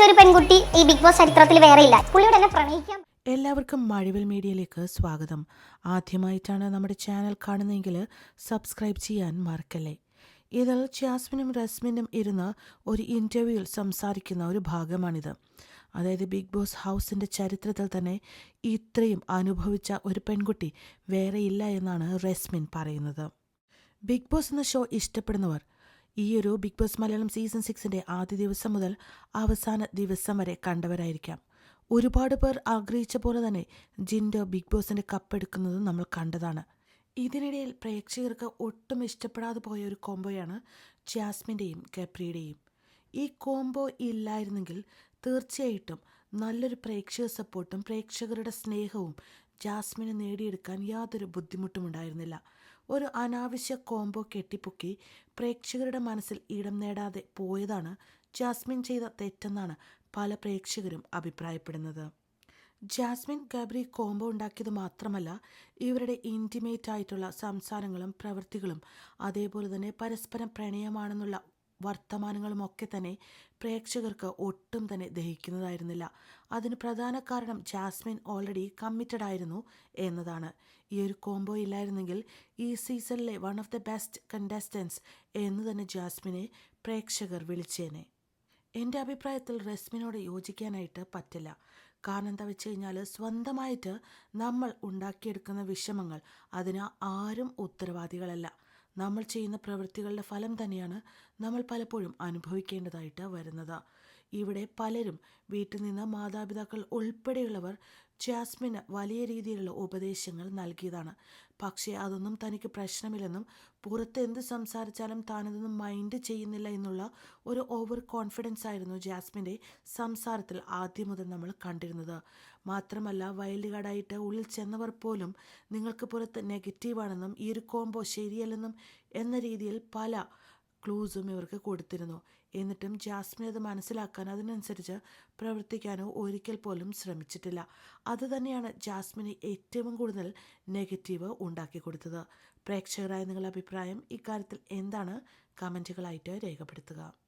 ഒരു പെൺകുട്ടി ഈ ബിഗ് ബോസ് ചരിത്രത്തിൽ വേറെ ഇല്ല. പുള്ളിയോട് എന്നെ പ്രണയിക്കാം. എല്ലാവർക്കും മഴവിൽ മീഡിയയിലേക്ക് സ്വാഗതം. ആദ്യമായിട്ടാണ് നമ്മുടെ ചാനൽ കാണുന്നതെങ്കിൽ സബ്സ്ക്രൈബ് ചെയ്യാൻ മറക്കല്ലേ. ഇതിൽ ജാസ്മിനും റസ്മിനും ഇരുന്ന് ഒരു ഇന്റർവ്യൂവിൽ സംസാരിക്കുന്ന ഒരു ഭാഗമാണിത്. അതായത് ബിഗ് ബോസ് ഹൗസിന്റെ ചരിത്രത്തിൽ തന്നെ ഇത്രയും അനുഭവിച്ച ഒരു പെൺകുട്ടി വേറെയില്ല എന്നാണ് റസ്മിൻ പറയുന്നത്. ബിഗ് ബോസ് എന്ന ഷോ ഇഷ്ടപ്പെടുന്നവർ ഈ ഒരു ബിഗ് ബോസ് മലയാളം സീസൺ സിക്സിന്റെ ആദ്യ ദിവസം മുതൽ അവസാന ദിവസം വരെ കണ്ടവരായിരിക്കാം. ഒരുപാട് പേർ ആഗ്രഹിച്ച പോലെ തന്നെ ജിൻഡോ ബിഗ് ബോസിന്റെ കപ്പെടുക്കുന്നത് നമ്മൾ കണ്ടതാണ്. ഇതിനിടയിൽ പ്രേക്ഷകർക്ക് ഒട്ടും ഇഷ്ടപ്പെടാതെ പോയ ഒരു കോംബോയാണ് ജാസ്മിന്റെയും ഗബ്രിയുടെയും. ഈ കോംബോ ഇല്ലായിരുന്നെങ്കിൽ തീർച്ചയായിട്ടും നല്ലൊരു പ്രേക്ഷക സപ്പോർട്ടും പ്രേക്ഷകരുടെ സ്നേഹവും ജാസ്മിന് നേടിയെടുക്കാൻ യാതൊരു ബുദ്ധിമുട്ടും ഉണ്ടായിരുന്നില്ല. ഒരു അനാവശ്യ കോംബോ കെട്ടിപ്പൊക്കി പ്രേക്ഷകരുടെ മനസ്സിൽ ഇടം നേടാതെ പോയതാണ് ജാസ്മിൻ ചെയ്ത തെറ്റെന്നാണ് പല പ്രേക്ഷകരും അഭിപ്രായപ്പെടുന്നത്. ജാസ്മിൻ ഗബ്രി കോംബോ ഉണ്ടാക്കിയത് മാത്രമല്ല ഇവരുടെ ഇന്റിമേറ്റ് ആയിട്ടുള്ള സംസാരങ്ങളും പ്രവൃത്തികളും അതേപോലെ തന്നെ പരസ്പരം പ്രണയമാണെന്നുള്ള വർത്തമാനങ്ങളും ഒക്കെ തന്നെ പ്രേക്ഷകർക്ക് ഒട്ടും തന്നെ ദഹിക്കുന്നതായിരുന്നില്ല. അതിന് പ്രധാന കാരണം ജാസ്മിൻ ഓൾറെഡി കമ്മിറ്റഡ് ആയിരുന്നു എന്നതാണ്. ഈ ഒരു കോംബോ ഇല്ലായിരുന്നെങ്കിൽ ഈ സീസണിലെ one of the best contestants എന്ന് തന്നെ ജാസ്മിനെ പ്രേക്ഷകർ വിളിച്ചേനെ. എന്റെ അഭിപ്രായത്തിൽ റസ്മിനോട് യോജിക്കാനായിട്ട് പറ്റില്ല. കാരണം എന്താ വെച്ച് കഴിഞ്ഞാൽ സ്വന്തമായിട്ട് നമ്മൾ ഉണ്ടാക്കിയെടുക്കുന്ന വിഷമങ്ങൾ അതിന് ആരും ഉത്തരവാദികളല്ല. നമ്മൾ ചെയ്യുന്ന പ്രവൃത്തികളുടെ ഫലം തന്നെയാണ് നമ്മൾ പലപ്പോഴും അനുഭവിക്കേണ്ടതായിട്ട് വരുന്നത്. ഇവിടെ പലരും വീട്ടിൽ നിന്ന് മാതാപിതാക്കൾ ഉൾപ്പെടെയുള്ളവർ ജാസ്മിന് വലിയ രീതിയിലുള്ള ഉപദേശങ്ങൾ നൽകിയതാണ്. പക്ഷേ അതൊന്നും തനിക്ക് പ്രശ്നമില്ലെന്നും പുറത്ത് എന്ത് സംസാരിച്ചാലും താനതൊന്നും മൈൻഡ് ചെയ്യുന്നില്ല എന്നുള്ള ഒരു ഓവർ കോൺഫിഡൻസ് ആയിരുന്നു ജാസ്മിന്റെ സംസാരത്തിൽ ആദ്യം മുതൽ നമ്മൾ കണ്ടിരുന്നത്. മാത്രമല്ല വൈൽഡ് കാർഡായിട്ട് ഉള്ളിൽ ചെന്നവർ പോലും നിങ്ങൾക്ക് പുറത്ത് നെഗറ്റീവാണെന്നും ഈ ഒരു കോംബോ ശരിയല്ലെന്നും എന്ന രീതിയിൽ പല ക്ലൂസും ഇവർക്ക് കൊടുത്തിരുന്നു. എന്നിട്ടും ജാസ്മിൻ അത് മനസ്സിലാക്കാൻ അതിനനുസരിച്ച് പ്രവർത്തിക്കാനോ ഒരിക്കൽ പോലും ശ്രമിച്ചിട്ടില്ല. അതുതന്നെയാണ് ജാസ്മിന് ഏറ്റവും കൂടുതൽ നെഗറ്റീവ് ഉണ്ടാക്കി കൊടുത്തത്. പ്രേക്ഷകരായ നിങ്ങളുടെ അഭിപ്രായം ഇക്കാര്യത്തിൽ എന്താണ്? കമന്റുകളായിട്ട് രേഖപ്പെടുത്തുക.